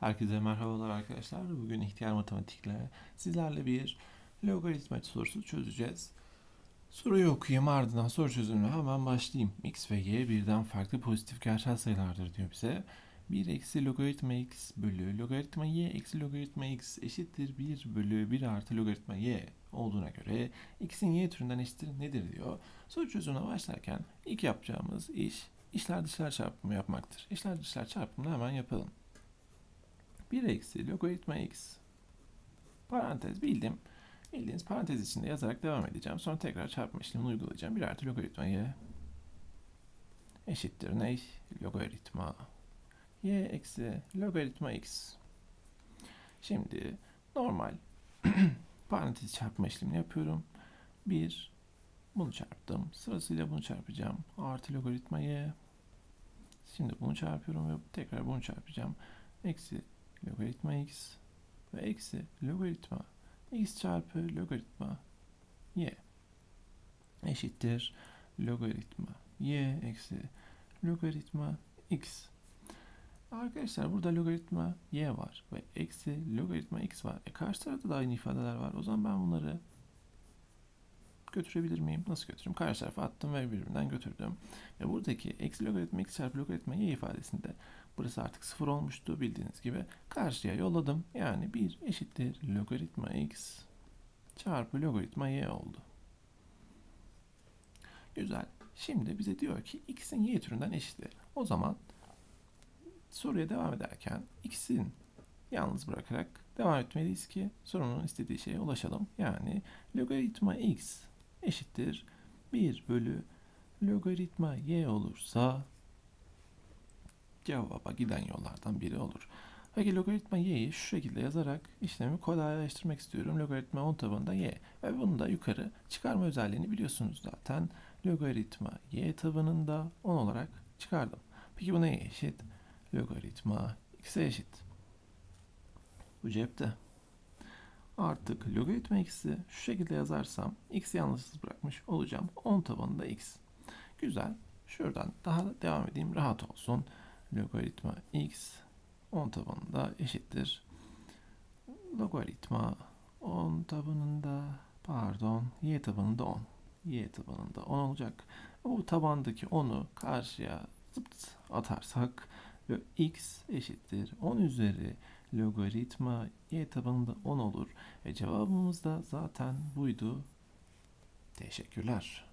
Herkese merhabalar arkadaşlar. Bugün ihtiyar matematikle sizlerle bir logaritma sorusu çözeceğiz. Soruyu okuyayım ardından soru çözümüne hemen başlayayım. x ve y birden farklı pozitif gerçel sayılardır diyor bize. 1 eksi logaritma x bölü logaritma y eksi logaritma x eşittir 1 bölü 1 artı logaritma y olduğuna göre x'in y türünden eşittir nedir diyor. Soru çözümüne başlarken ilk yapacağımız iş işler dışlar çarpımı yapmaktır. İşler dışlar çarpımını hemen yapalım. 1 eksi logaritma x parantez bildim. Bildiğiniz parantez içinde yazarak devam edeceğim. Sonra tekrar çarpma işlemini uygulayacağım. 1 artı logaritma y eşittir ne? Logaritma y eksi logaritma x. Şimdi normal parantez çarpma işlemini yapıyorum. 1 bunu çarptım. Sırasıyla bunu çarpacağım. Artı logaritma y. Şimdi bunu çarpıyorum ve tekrar bunu çarpacağım. Eksi logaritma x ve eksi logaritma x çarpı logaritma y eşittir logaritma y eksi logaritma x. Arkadaşlar burada logaritma y var ve eksi logaritma x var. E karşı tarafta da aynı ifadeler var. O zaman ben bunları götürebilir miyim? Nasıl götürürüm? Karşı tarafa attım ve birbirinden götürdüm. Ve buradaki eksi logaritma x çarpı logaritma y ifadesinde burası artık sıfır olmuştu bildiğiniz gibi. Karşıya yolladım. Yani 1 eşittir logaritma x çarpı logaritma y oldu. Güzel. Şimdi bize diyor ki x'in y türünden eşittir. O zaman soruya devam ederken x'in yalnız bırakarak devam etmeliyiz ki sorunun istediği şeye ulaşalım. Yani logaritma x eşittir 1 bölü logaritma y olursa cevaba giden yollardan biri olur. Peki logaritma y'yi şu şekilde yazarak işlemi kolaylaştırmak istiyorum. Logaritma 10 tabanında y ve bunu da yukarı çıkarma özelliğini biliyorsunuz zaten. Logaritma y tabanında 10 olarak çıkardım. Peki bu neye eşit? Logaritma x'e eşit. Bu cepte. Artık logaritma x'i şu şekilde yazarsam x'i yalnızsız bırakmış olacağım. 10 tabanında x. Güzel. Şuradan daha devam edeyim rahat olsun. Logaritma x 10 tabanında eşittir. Logaritma 10 tabanında pardon y tabanında 10. y tabanında 10 olacak. Bu tabandaki 10'u karşıya zıpt atarsak x eşittir 10 üzeri logaritma y tabanında 10 olur. E cevabımız da zaten buydu. Teşekkürler.